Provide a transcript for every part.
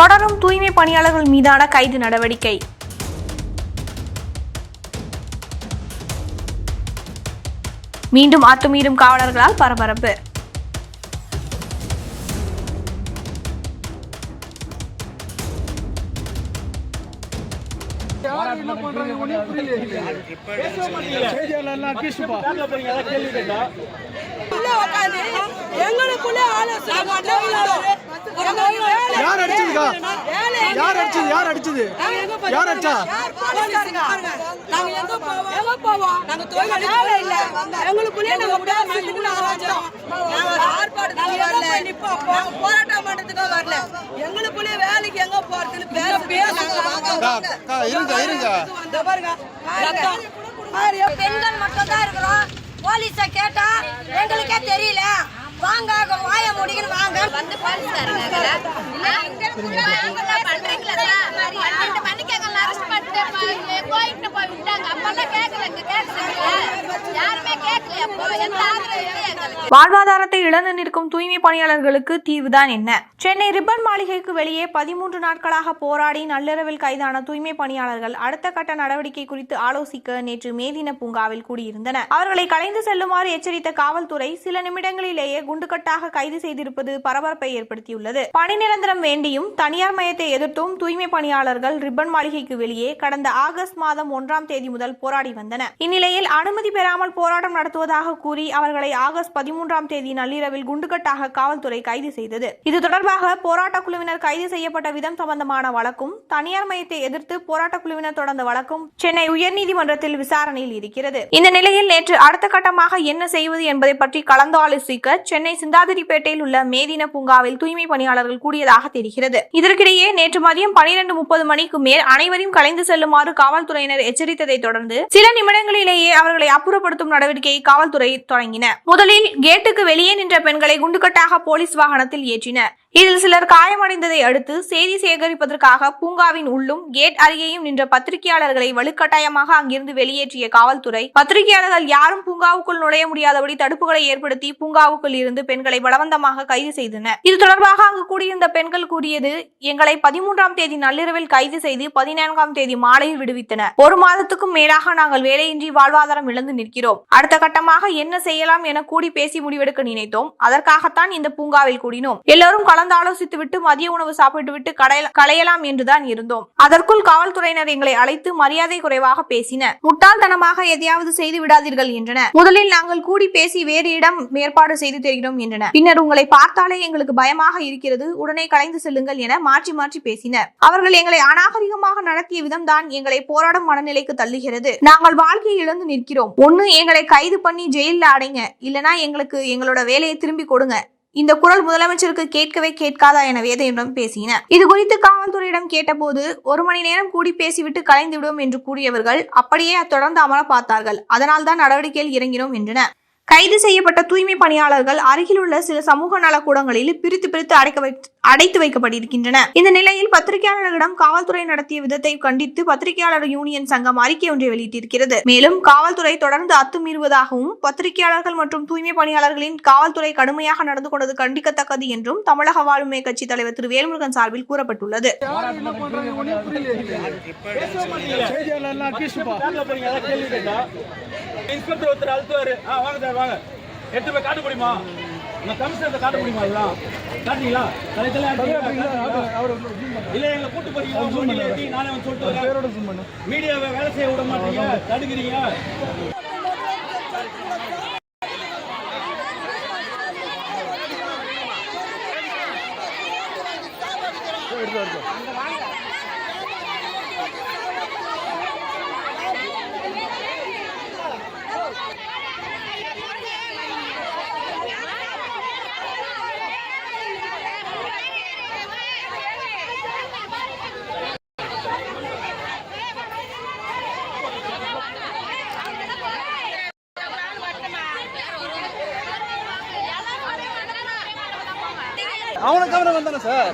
தொடரும் தூய்மை பணியாளர்கள் மீதான கைது நடவடிக்கை. மீண்டும் அத்துமீறும் காவலர்களால் பரபரப்பு. எங்களுக்குள்ளே ஆலோசனை யார் அடிச்சதுக்கா யார் அடிச்சது யார் அடிச்சது நாங்க எங்க போறோம்? யார் அடிச்சா யார் போலீஸ்காரங்க? நாங்க எங்க போவோம்? எங்க போவோம்? நாங்க தொழில் வேலை இல்ல. எங்களுக்குள்ளே நாங்க பேசிக்கிட்டு ஆலோசனை. நாங்க ஆர்ப்பாட்டத்துக்கு வரல. நாங்க போராட்டம் பண்றதுக்கு வரல. எங்களுக்குள்ளே வேலைக்கு எங்க போறதுன்னு. இருங்க இருங்க இந்த பாருங்க. பாரு, பெண்கள் மட்டும் தான் இருக்கிறோம் போலீஸ கேட்டா எங்களுக்கே தெரியல. வாங்க வாய முடிக்கணும் வாங்க. வந்து பன்னெண்டு மணிக்கு எங்களை அரெஸ்ட் பண்ணிட்டு போயிட்டு போய் விட்டாங்க. அப்பெல்லாம் கேட்கலங்க கேட்கல யாருமே கேட்கல அப்போ எந்த ஆதரவு இல்லை எங்களுக்கு வாழ்வாதாரத்தை இழந்து நிற்கும் தூய்மை பணியாளர்களுக்கு தீர்வுதான் என்ன? சென்னை ரிப்பன் மாளிகைக்கு வெளியே பதிமூன்று நாட்களாக போராடி நள்ளிரவில் கைதான தூய்மை பணியாளர்கள் அடுத்த கட்ட நடவடிக்கை குறித்து ஆலோசிக்க நேற்று மேதின பூங்காவில் கூடியிருந்தனர். அவர்களை கலைந்து செல்லுமாறு எச்சரித்த காவல்துறை சில நிமிடங்களிலேயே குண்டுகட்டாக கைது செய்திருப்பது பரபரப்பை ஏற்படுத்தியுள்ளது. பணி நிரந்தரம் வேண்டியும் தனியார் மயத்தை எதிர்த்தும் தூய்மை பணியாளர்கள் ரிப்பன் மாளிகைக்கு வெளியே கடந்த ஆகஸ்ட் மாதம் ஒன்றாம் தேதி முதல் போராடி வந்தனர். இந்நிலையில் அனுமதி பெறாமல் போராட்டம் நடத்துவதாக கூறி அவர்களை ஆகஸ்ட் பதிமூன்றாம் தேதி நள்ளிரவில் குண்டுகட்டாக காவல்துறை கைது செய்தது. இது தொடர்பாக போராட்ட குழுவினர் கைது செய்யப்பட்ட விதம் சம்பந்தமான வழக்கும் தனியார் மையத்தை எதிர்த்து போராட்ட குழுவினர் தொடர்ந்த வழக்கும் சென்னை உயர்நீதிமன்றத்தில் விசாரணையில் இருக்கிறது. இந்த நிலையில் நேற்று அடுத்த கட்டமாக என்ன செய்வது என்பதை பற்றி கலந்து ஆலோசிக்க சென்னை சிந்தாதிரிப்பேட்டையில் உள்ள மேதின பூங்காவில் தூய்மை பணியாளர்கள் கூடியதாக தெரிகிறது. இதற்கிடையே நேற்று மதியம் பனிரெண்டு முப்பது மணிக்கு மேல் அனைவரையும் கலைந்து செல்லுமாறு காவல்துறையினர் எச்சரித்ததை தொடர்ந்து சில நிமிடங்களிலேயே அவர்களை அப்புறப்படுத்தும் நடவடிக்கையை காவல்துறை தொடங்கின. முதலில் கேட்டுக்கு வெளியே நின்ற பெண்களை குண்டுகட்டாக போலீஸ் வாகனத்தில் ஏற்றினர். இதில் சிலர் காயமடைந்ததை அடுத்து செய்தி சேகரிப்பதற்காக பூங்காவின் உள்ளும் கேட் அருகேயும் நின்ற பத்திரிகையாளர்களை வலுக்கட்டாயமாக அங்கிருந்து வெளியேற்றிய காவல்துறை பத்திரிகையாளர்கள் யாரும் பூங்காவுக்குள் நுழைய முடியாதபடி தடுப்புகளை ஏற்படுத்தி பூங்காவுக்குள் இருந்து பெண்களை பலவந்தமாக கைது செய்தனர். இது தொடர்பாக அங்கு கூடியிருந்த பெண்கள் கூறியது எங்களை பதிமூன்றாம் தேதி நள்ளிரவில் கைது செய்து பதினான்காம் தேதி மாலையில் விடுவித்தனர். ஒரு மாதத்துக்கும் மேலாக நாங்கள் வேலையின்றி வாழ்வாதாரம் இழந்து நிற்கிறோம். அடுத்த கட்டமாக என்ன செய்யலாம் என கூடி பேசி முடிவெடுக்க நினைத்தோம். அதற்காகத்தான் இந்த பூங்காவில் கூடினோம். எல்லோரும் கலந்து ஆலோசித்து விட்டு மதிய உணவு சாப்பிட்டு விட்டு கடைய- களையலாம் என்றுதான் இருந்தோம். அதற்குள் காவல்துறையினர் எங்களை அழைத்து மரியாதை குறைவாக பேசின முட்டாள்தனமாக எதையாவது செய்து விடாதீர்கள் என்றனர். முதலில் நாங்கள் கூடி பேசி வேறு இடம் ஏற்பாடு செய்து தருகிறோம் என்றனர். பின்னர் உங்களை பார்த்தாலே எங்களுக்கு பயமாக இருக்கிறது. உடனே கலைந்து செல்லுங்கள் என மாற்றி மாற்றி பேசினர். அவர்கள் எங்களை அநாகரிகமாக நடத்திய விதம் தான் எங்களை போராடும் மனநிலைக்கு தள்ளுகிறது. நாங்கள் வாழ்க்கையை இழந்து நிற்கிறோம். ஒண்ணு எங்களை கைது பண்ணி ஜெயில்ல அடைங்க. இல்லனா எங்களுக்கு எங்களோட வேலையை திரும்பி கொடுங்க. இந்த குரல் முதலமைச்சருக்கு கேட்கவே கேட்காதா என வேதையிடம் பேசினர். இது குறித்து காவல்துறையிடம் கேட்டபோது ஒரு மணி நேரம் கூடி பேசிவிட்டு கலைந்து விடுவோம் என்று கூறியவர்கள் அப்படியே தொடர்ந்து அமர பார்த்தார்கள். அதனால்தான் நடவடிக்கையில் இறங்கினோம் என்றனர். கைது செய்யப்பட்ட தூய்மை பணியாளர்கள் அருகிலுள்ள சில சமூக நலக்கூடங்களில் பிரித்து பிரித்து அடைக்க அடைத்து வைக்கப்பட்டிருக்கின்றன. இந்த நிலையில் பத்திரிகையாளர்களிடம் காவல்துறை நடத்திய விதத்தை கண்டித்து பத்திரிகையாளர் யூனியன் சங்கம் அறிக்கை ஒன்றை வெளியிட்டிருக்கிறது. மேலும் காவல்துறை தொடர்ந்து அத்துமீறுவதாகவும் பத்திரிகையாளர்கள் மற்றும் தூய்மை பணியாளர்களின் காவல்துறை கடுமையாக நடந்து கொண்டது கண்டிக்கத்தக்கது என்றும் தமிழக வாழ்வுமை கட்சி தலைவர் திரு வேல்முருகன் சார்பில் கூறப்பட்டுள்ளது. இன்ஸ்பெக்டர் ஒருத்தர் அழுத்துவாரு. ஆ வாங்க சார் வாங்க. எடுத்து போய் காட்ட முடியுமா? உங்க கமிஷனர் காட்ட முடியுமா இதெல்லாம்? அவரு இல்ல எங்களை கூட்டு எப்படி? நானே வந்து சொல்லிட்டு. மீடியாவை வேலை செய்ய விட மாட்டீங்க. தடுக்கிறீங்க. அவனை கவனம் வந்தானே சார்?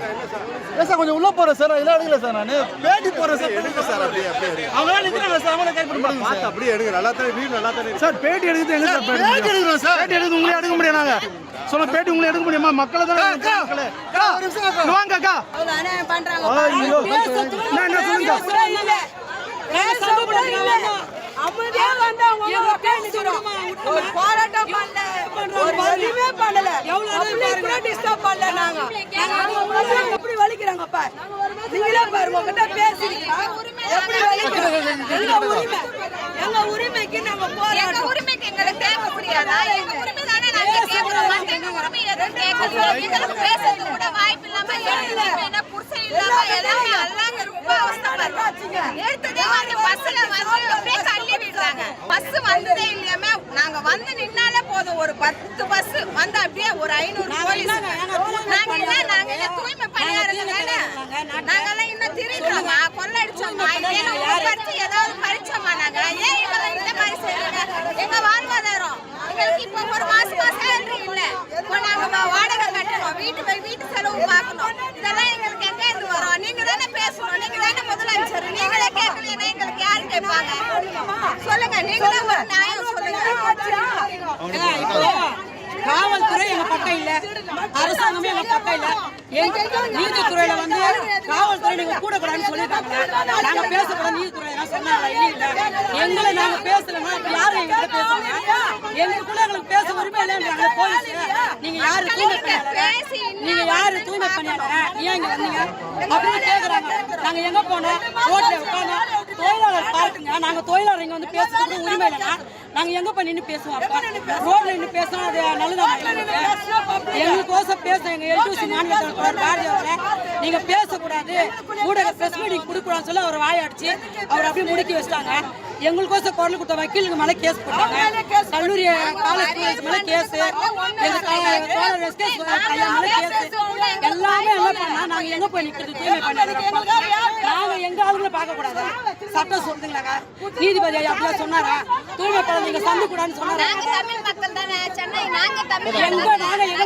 ஏன் சார் கொஞ்சம் உள்ள போறேன் சார். இதெல்லாம் எடுக்கல சார் நான். பேட்டி போறேன் சார். எடுங்க சார் அப்படியே அப்படியே சார் அவங்கள கைப்பற்ற மாட்டாங்க பார்த்து சார் அப்படியே எடுங்க. நல்லா தானே வீடு நல்லா தானே. சார் பேட்டி எடுக்கிறது எங்க சார் பேட்டி எடுக்கிறோம் சார். பேட்டி எடுக்கிறது உங்களே எடுக்க முடியும் நாங்க? சொல்ல பேட்டி உங்களை எடுக்க முடியுமா? மக்களை தானே அக்கா, வாங்க அக்கா. பண்றாங்க? ஐயோ. என்ன, சொல்லுங்க? பேசுறதுக்கு இல்ல. அமைதியா வந்து பேசுறோம். போராட்டம் எதுவுமே பண்ணல. அப்படியே கூட disturb பண்ணல நாங்க. நாங்க எப்படி வலிக்கிறாங்க பாரு. நீங்களே பாருங்க, உங்ககிட்ட பேசிருக்கா. எப்படி வலிக்கிறாங்க. எங்க உரிமை. எங்க உரிமைக்கு நாங்க எங்க போராடுறோம். உரிமைக்கு எங்களுக்கு கேட்க முடியாதா எங்க உரிமை தானே நாங்க கேட்கிறோம் மத்தவங்க உரிமை எதுவும் கேட்கல எங்களுக்கு பேசுறது கூட வாய்ப்பு இல்லாம என்ன புருஷன் இல்லாம எல்லாமே எல்லாங்க ரொம்ப அவஸ்தைப்படுறாங்க எடுத்ததே வந்து பஸ்ல வந்து அப்படியே தள்ளி விடுறாங்க பஸ் வந்ததே இல்லாம நாங்க வந்து நின்னாலே போதும். ஒரு பத்து பஸ் வந்து அப்படியே ஒரு ஐநூறு போலீஸ். நாங்க நாங்க என்ன தூய்மை பணியாளர்கள் தானே? நாங்கெல்லாம் இன்னும் திருடுறோமா கொள்ளடிச்சோமா? பறிச்சு ஏதாவது பறிச்சோமா நாங்க? ஏன் இவங்க இந்த மாதிரி செய்யறாங்க? எங்க வாழ்வாதாரம்? எங்களுக்கு இப்போ ஒரு மாசமா சேலரி இல்ல. இப்போ நாங்க வாடகை கட்டணும். வீட்டு வீட்டு செலவு பார்க்கணும். இதெல்லாம் எங்களுக்கு எங்க இருந்து வரும்? நீங்க தானே பேசணும். நீங்க தானே முதலமைச்சர். நீங்களே கேட்கலைன்னா எங்களுக்கு யாரு கேட்பாங்க? சொல்லுங்க. நீங்க தான் ஒரு நியாயம் காவல்துறை எங்க பக்கம் இல்ல. அரசாங்கமே எங்க பக்கம் இல்ல. நீதித்துறையில வந்து காவல்துறை நீங்க கூட கூடாதுன்னு சொல்லிட்டாங்க நாங்க பேசக்கூடாது நீதித்துறை சொன்னாங்க இல்ல எங்களை நாங்க பேசலன்னா யாரும் எங்க பேசுவாங்க? எங்களுக்குள்ள எங்களுக்கு பேச உரிமை இல்லைன்றாங்க போலீஸ். நீங்க யாரு தூய்மை பணியாளர்? நீங்க யாரு தூய்மை பணியாளர்? ஏன் இங்க வந்தீங்க? அப்படின்னு கேக்குறாங்க. நாங்க எங்க போனோம்? ரோட்ல உட்காந்தோம் தொழிலாளர் பார்க்குங்க நாங்க தொழிலாளர் இங்க வந்து பேசுறதுக்கு உரிமை இல்லைன்னா நாங்க எங்க போய் நின்னு பேசுவோம்? அப்ப ரோட்ல நின்னு பேசணும் அது நல்லதா எங்களுக்கு எங்களுக்கோசம் பேச எங்க எல்டிசி மாநில தலைவர் பாரதி அவர்களே நீங்க பேசக்கூடாது ஊடக பிரஸ் மீட்டிங் கொடுக்கூடாதுன்னு சொல்லி அவர் வாயாடிச்சு. அவர் அப்படியே முடுக்கி வச்சிட்டாங்க. எங்களுக்கோசம் குரல் கொடுத்த வக்கீலுக்கு மேல கேஸ் போட்டாங்க. கல்லூரி காலேஜ் மேல கேஸ் எங்க எல்லாமே என்ன பண்ணா நாங்க எங்க போய் நிக்கிறது? தூய்மை பண்ணி நாங்க எங்க ஆளுங்களை பார்க்க கூடாது. சட்டம் சொல்லுங்களாங்க நீதிபதி அப்படியே சொன்னாரா? தூய்மை பண்ண நீங்க சந்து கூடாதுன்னு சொன்னாரா? நாங்க தமிழ் மக்கள் தானே. சென்னை நாங்க தமிழ் எங்க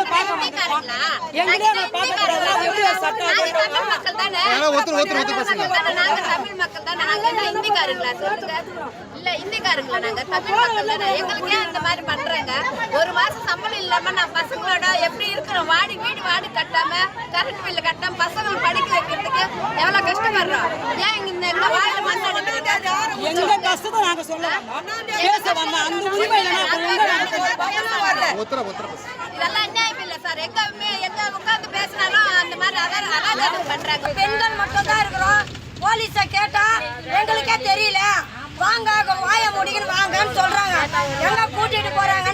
இல்ல இந்திக்காரங்களா நாங்க? தமிழ் மக்கள் தானே. எங்களுக்கு இந்த மாதிரி பண்றாங்க. ஒரு மாசம் சம்பளம் இல்லாம நான் பசங்களோட எப்படி இருக்கிறோம்? வாடி வீடு வாடி கட்டாம கரண்ட் பில்லு கட்டாம பசங்களை படிக்க வைக்கிறதுக்கு எவ்வளவு கஷ்டப்படுறோம்? ஏன் இங்க இந்த வாயில மண் அடிக்கிறது எங்க கஷ்டத்தை நாங்க சொல்ல வந்தோம். பேச வந்தோம் அந்த உரிமை இல்லைன்னா அப்புறம் எங்க நாங்க சொல்ல ஒத்தர ஒத்தர பேசுங்க இதெல்லாம் அநியாயம் இல்ல சார் எங்க மே- எங்க உட்கார்ந்து பேசினாலும் அந்த மாதிரி அதான் அதான் பண்றாங்க பெண்கள் மட்டும் தான் இருக்கிறோம். போலீஸ கேட்டா எங்களுக்கே தெரியல. வாங்க வாய முடிக்கணும் வாங்கன்னு சொல்றாங்க. எங்க கூட்டிட்டு போறாங்க?